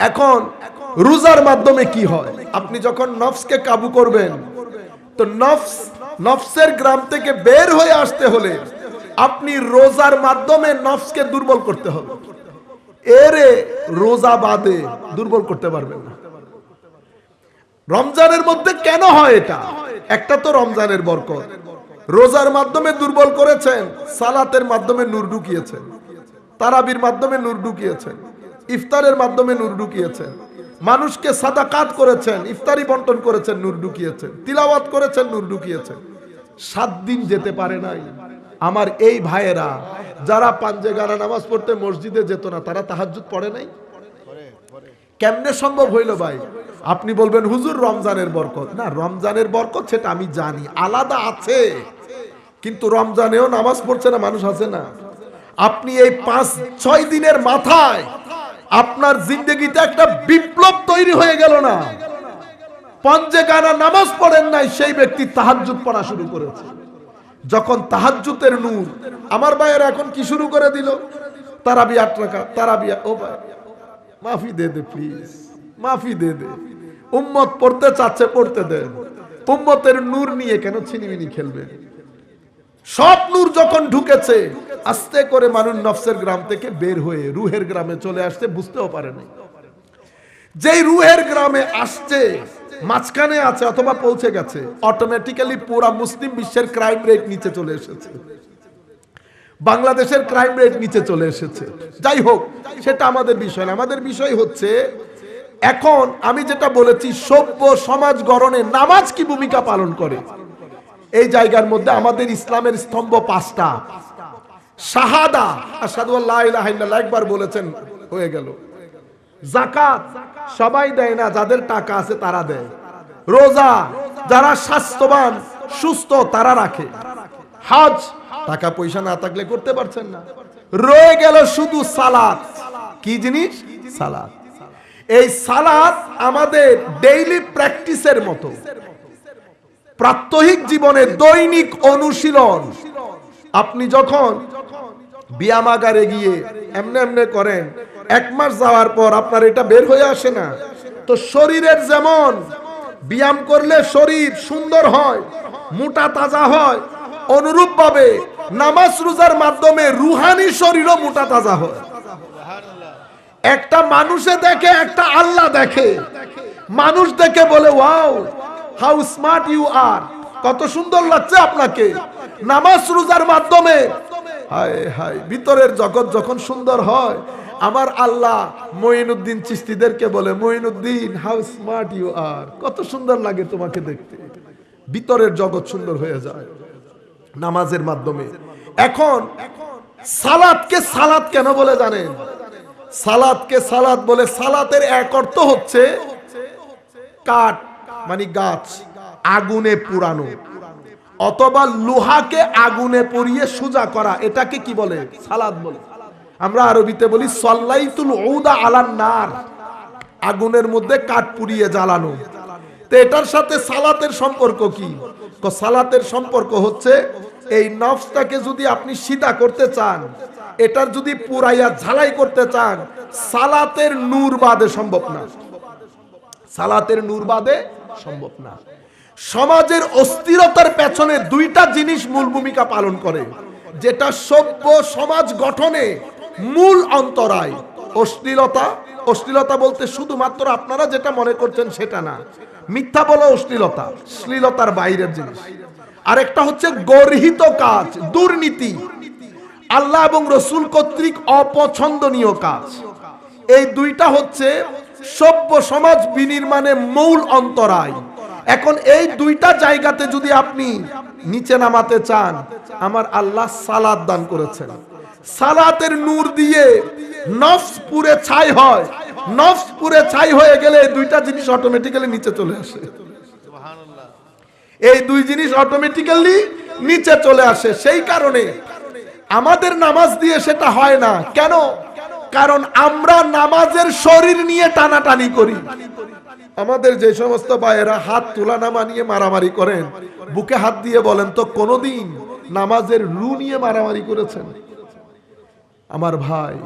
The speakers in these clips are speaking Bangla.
এখন রোজার মাধ্যমে কি হয়? আপনি যখন নফসকে কাবু করবেন, তো নফস, নফসের গ্রাম থেকে বের হয়ে আসতে হলে আপনি রোজার মাধ্যমে নফসকে দুর্বল করতে হবে। এরে রোজা বাদে দুর্বল করতে পারবেন না। রমজানের মধ্যে কেন হয় এটা? একটা তো রমজানের বরকত। রোজার মাধ্যমে দুর্বল করেছেন, সালাতের মাধ্যমে নূর ঢুকিয়েছেন, তারাবির মাধ্যমে নূর ঢুকিয়েছেন। ইফতারের মাধ্যমে নূর ঢুকিয়েছেন। মানুষকে সাদাকাত করেছেন, ইফতারি বন্টন করেছেন, নূর ঢুকিয়েছেন। তিলাওয়াত করেছেন, নূর ঢুকিয়েছেন। সাত দিন যেতে পারে নাই। আমার এই ভাইয়েরা, যারা পাঞ্জে গানা নামাজ পড়তে মসজিদে যেত না, তারা তাহাজ্জুদ পড়ে নাই? কেমনে সম্ভব হইল ভাই? আপনি বলবেন, হুজুর, রমজানের বরকত। না, রমজানের বরকত সেটা আমি জানি। আলাদা আছে। কিন্তু রমজানেও নামাজ পড়ছে না, মানুষ আছে না। আপনি এই পাঁচ, ছয় দিনের মাথায় আপনার জিন্দগিতে একটা বিপ্লব তৈরি হয়ে গেল না। পঞ্জে গানা নামাজ পড়েন নাই, সেই ব্যক্তি তাহাজ্জুদ পড়া শুরু করেছে। যখন তাহাজ্জুতের নূর, আমার ভাইয়ের এখন কি শুরু করে দিল? তারাবি আট টাকা তারাবি ও ভাই, মাফি দে দে প্লিজ মাফি দে দে। উম্মত পড়তে চাচ্ছে, পড়তে দেন। উম্মতের নূর নিয়ে কেন ছিনিমিনি খেলবে? সব নূর যখন ঢুকেছে আস্তে করে মানুষ নফসের গ্রাম থেকে বের হয়ে রুহের গ্রামে চলে আসতে বুঝতেও পারে নাই। যেই রুহের গ্রামে আসছে, মাঝখানে আছে অথবা পৌঁছে গেছে অটোমেটিক্যালি পুরা মুসলিম বিশ্বের ক্রাইম রেট নিচে চলে এসেছে। বাংলাদেশের ক্রাইম রেট নিচে চলে এসেছে। যাই হোক, সেটা আমাদের বিষয় না। আমাদের বিষয় হচ্ছে, এখন আমি যেটা বলেছি, সভ্য সমাজ গড়নে নামাজ কি ভূমিকা পালন করে? এই জায়গার মধ্যে আমাদের ইসলামের স্তম্ভ পাঁচটা। শাহাদা আসাদু আল্লাহ একবার বলেছেন, হয়ে গেল। জাকাত সবাই দেয় না, যাদের টাকা আছে তারা দেয়। রোজা যারা স্বাস্থ্যবান, সুস্থ, তারা রাখে। হজ, টাকা পয়সা না থাকলে করতে পারছেন না। রয়ে গেল শুধু সালাদ। কি জিনিস? সালাদ। এই সালাদ আমাদের ডেইলি প্র্যাকটিসের মতো। প্রাত্যহিক জীবনে দৈনিক অনুশীলন। আপনি যখন ব্যায়ামাগারে গিয়ে এমনে এমনে করেন, এক মাস যাওয়ার পর আপনার এটা বের হয়ে আসে না। তো শরীরের যেমন ব্যায়াম করলে শরীর সুন্দর হয়, মোটা তাজা হয় অনুরূপ ভাবে নামাজ রোজার মাধ্যমে রুহানি শরীরও মোটা তাজা হয়। একটা মানুষে দেখে, একটা আল্লাহ দেখে। মানুষ দেখে বলে, wow, how smart you are, কত সুন্দর লাগছে আপনাকে। নামাজ রোজার মাধ্যমে। হায় হায়, ভিতরের জগৎ যখন সুন্দর হয়, আমার আল্লাহ মঈনুদ্দিন চিস্তিদেরকে বলে, Moinuddin how smart you are কত সুন্দর লাগে তোমাকে দেখতে। ভিতরের জগৎ সুন্দর হয়ে যায় নামাজের মাধ্যমে। এখন সালাদকে সালাদ কেন বলে জানেন? সালাদকে সালাদ বলে, সালাতের এক অর্থ হচ্ছে কাঠ মানে গাছ, আগুনে পুরানো। অথবা লোহাকে আগুনে পুড়িয়ে সোজা করা, এটাকে কি বলে? সালাদ বলে। আমরা আরবিতে বলি, সল্লাইতুল ঔদা আলান নার আগুনের মধ্যে কাঠ পুড়িয়ে জ্বালানো। তো এটার সাথে সালাতের সম্পর্ক কি? সালাতের সম্পর্ক হচ্ছে, এই নফসটাকে যদি আপনি সিধা করতে চান, এটার যদি পুরাইয়া ঝালাই করতে চান, সালাতের নূর বাদে সম্ভব না। সালাতের নূর বাদে সম্ভব না। সমাজের অস্থিরতার পেছনে দুইটা জিনিস মূল ভূমিকা পালন করে। যেটা সভ্য সমাজ গঠনে মূল অন্তরায়। অশ্লীলতা অশ্লীলতা বলতে শুধুমাত্র আপনারা যেটা মনে করছেন সেটা না। মিথ্যা বলা অশ্লীলতা, শ্লীলতার বাইরের জিনিস। আরেকটা হচ্ছে গর্হিত কাজ, দুর্নীতি। আল্লাহ এবং রসুল কর্তৃক অপছন্দনীয় কাজ। এই দুইটা হচ্ছে সভ্য সমাজ বিনির্মাণে মূল অন্তরায়। এখন এই দুইটা জায়গাতে যদি আপনি নিচে নামাতে চান, আমার আল্লাহ সালাদ দান করেছেন। সালাতের নূর দিয়ে নফস পুরে ছাই হয়। নফস পুরে ছাই হয়ে গেলে এই দুইটা জিনিস অটোমেটিক্যালি নিচে চলে আসে। এই দুই জিনিস অটোমেটিক্যালি নিচে চলে আসে। সেই কারণে আমাদের নামাজ দিয়ে সেটা হয় না। কেন? কারণ আমরা নামাজের শরীর নিয়ে টানাটানি করি। আমাদের যে সমস্ত ভাইয়েরা হাত তোলা নামা নিয়ে মারামারি করেন, বুকে হাত দিয়ে বলেন, তো কোনোদিন নামাজের রু নিয়ে মারামারি করেছেন? আমার ভাই,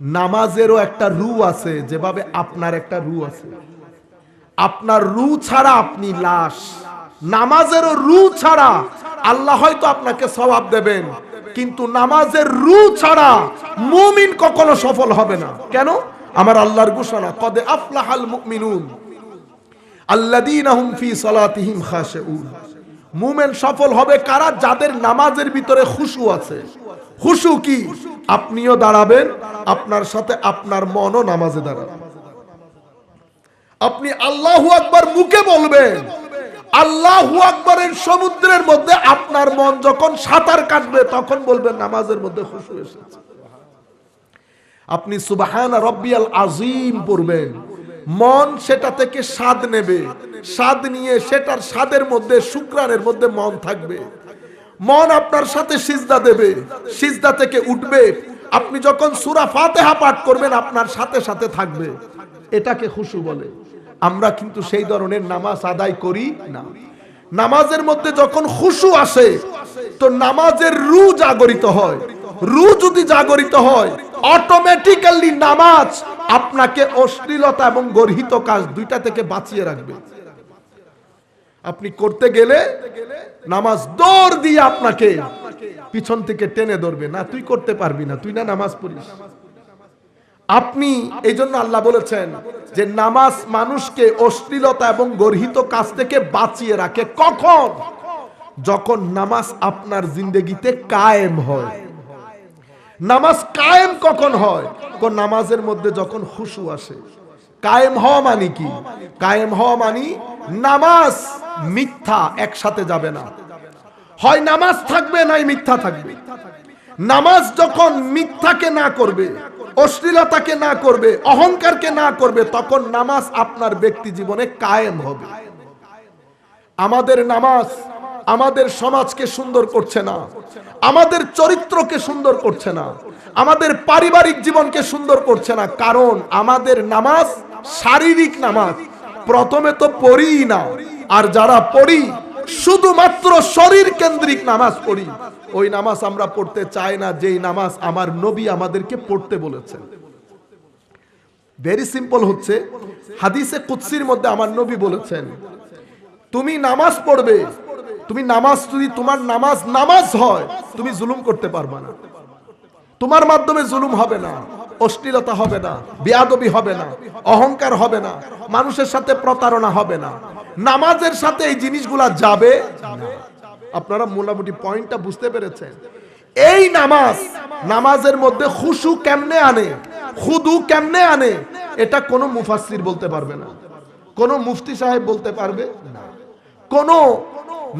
নামাজেরও একটা রু আছে, যেভাবে আপনার একটা রু আছে। আপনার রু ছাড়া আপনি লাশ, নামাজেরও রু ছাড়া আল্লাহ হয়তো আপনাকে সবাব দেবেন, কিন্তু নামাজের রু ছাড়া মুমিন কখনো সফল হবে না। কেন? আমার আল্লাহর ঘোষণা, কদে আফলাহাল মুমিনুন আল্লাযীনা হুম ফি সালাতিহিম খাশিউন। মুমিন সফল হবে কারা? যাদের নামাজের ভিতরে খুশু আছে। খুশু কি? আপনিও দাঁড়াবেন, আপনার সাথে আপনার মনও নামাজে দাঁড়াবে। আপনি আল্লাহু আকবার মুখে বলবেন, আল্লাহু আকবরের সমুদ্রের মধ্যে আপনার মন যখন সাঁতার কাটবে, তখন বলবেন, নামাজের মধ্যে খুশু এসেছে। আপনি সুবাহান রব্বিয়াল আজিম পড়বেন। মন সেটা থেকে স্বাদ নেবে। স্বাদ নিয়ে সেটার স্বাদের মধ্যে শুক্রানের মধ্যে মন থাকবে। মন আপনার সাথে সিজদা দেবে। সিজদা থেকে উঠবে। আপনি যখন সুরা ফাতেহা পাঠ করবেন, আপনার সাথে সাথে থাকবে। এটাকে খুশু বলে। আমরা কিন্তু সেই ধরনের নামাজ আদায় করি না। নামাজের মধ্যে যখন খুশু আসে, তো নামাজের রু জাগরিত হয়। রু যদি জাগরিত হয় অটোমেটিক্যালি নামাজ আপনাকে অশ্লীলতা এবং গর্হিত কাজ দুইটা থেকে বাঁচিয়ে রাখবে। আপনি করতে গেলে নামাজ দৌড় দিয়ে আপনাকে পিছন থেকে টেনে ধরবে। না, তুই করতে পারবি না, তুই না নামাজ পড়িস। আপনি এই জন্য আল্লাহ বলেছেন যে নামাজ মানুষকে অশ্লীলতা এবং গর্হিত কাজ থেকে বাঁচিয়ে রাখে। কখন? যখন নামাজ আপনার জিন্দগিতে কায়েম হয়। নামাজ কায়েম কখন হয়? কোন নামাজের মধ্যে যখন খুশু আসে। কায়েম হওয়া মানে কি? কায়েম হওয়া মানে নামাজ মিথ্যা একসাথে যাবে না। হয় নামাজ থাকবে নাই মিথ্যা থাকবে। নামাজ যখন মিথ্যাকে না করবে, অশ্লীলতাকে না করবে, অহংকারকে না করবে, তখন নামাজ আপনার ব্যক্তি জীবনে কায়েম হবে। আমাদের নামাজ আমাদের সমাজকে সুন্দর করছে না, আমাদের চরিত্রকে সুন্দর করছে না, আমাদের পারিবারিক জীবনকে সুন্দর করছে না, কারণ আমাদের নামাজ শারীরিক নামাজ, প্রথমে তো পড়ি না, আর যারা পড়ি, শুধুমাত্র শরীর কেন্দ্রিক নামাজ পড়ি, ওই নামাজ আমরা পড়তে চাই না, যেই নামাজ আমার নবী আমাদেরকে পড়তে বলেছেন। ভেরি সিম্পল হচ্ছে, হাদিসে কুৎসির মধ্যে আমার নবী বলেছেন, তুমি নামাজ পড়বে তুমি নামাজ, যদি তোমার নামাজ নামাজ হয়, তুমি জুলুম করতে পারবা না। তোমার মাধ্যমে জুলুম হবে না, অশ্লীলতা হবে না, বিয়াদবি হবে না, অহংকার হবে না, মানুষের সাথে প্রতারণা হবে না। নামাজের সাথে এই জিনিসগুলা যাবে আপনারা মোটামুটি পয়েন্টটা বুঝতে পেরেছেন। এই নামাজ, নামাজের মধ্যে খুশু কেমনে আনে? খুদু কেমনে আনে? এটা কোনো মুফাসসির বলতে পারবে না। কোনো মুফতি সাহেব বলতে পারবে না। কোনো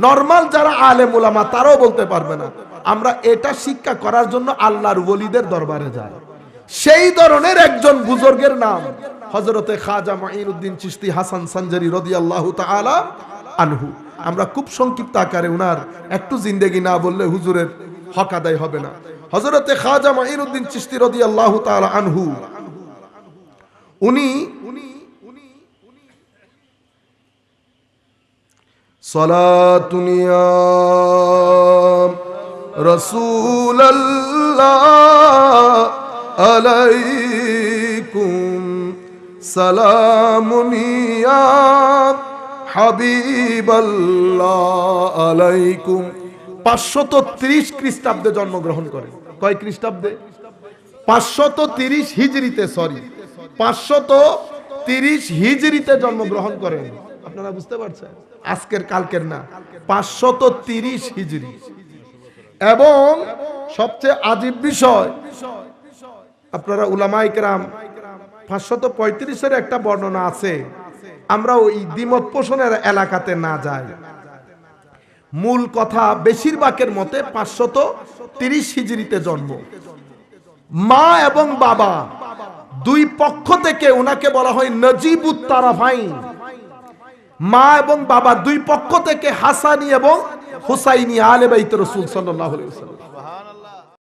নর্মাল যারা আলেম ওলামা তারাও বলতে পারবে না। আমরা এটা শিক্ষা করার জন্য আল্লাহর ওলিদের দরবারে যাই। সেই ধরনের একজন বুজুর্গের নাম হজরতে খাজা মাইনুদ্দিন চিস্তি হাসান সঞ্জারি রদি আল্লাহ তালা আনহু। আমরা খুব সংক্ষিপ্ত আকারে উনার একটু জিন্দেগি না বললে হুজুরের হক আদায় হবে না। হজরতে খাজা মাইনুদ্দিন চিস্তি রদি আল্লাহ তালা আনহু, উনি সলাতুনিয়া রসুল আলাইকুম সালামুনিয়া হাবিবাল্লাহ আলাইকুম। পাঁচশত ত্রিশ খ্রিস্টাব্দে জন্মগ্রহণ করেন। কয় খ্রিস্টাব্দে? পাঁচশত তিরিশ হিজড়িতে সরি। পাঁচশত তিরিশ হিজড়িতে জন্মগ্রহণ করেন। আপনারা বুঝতে পারছেন? আজকের, কালকের না। পাঁচশত তিরিশ হিজড়ি এবং সবচেয়ে আজীব বিষয়, আপনারা উলামাইকরাম পাঁচশত পঁয়ত্রিশের একটা বর্ণনা আছে। আমরা ওই দ্বিমত পোষণের এলাকাতে না যাই। মূল কথা বেশিরভাগের মতে পাঁচশত তিরিশ হিজড়িতে জন্ম। মা এবং বাবা দুই পক্ষ থেকে ওনাকে বলা হয় নজিবুত তারাফাইন। মা এবং বাবা দুই পক্ষ থেকে হাসানি এবং হুসাইনি আলে বাইত রসুল ওয়াসাল্লাম।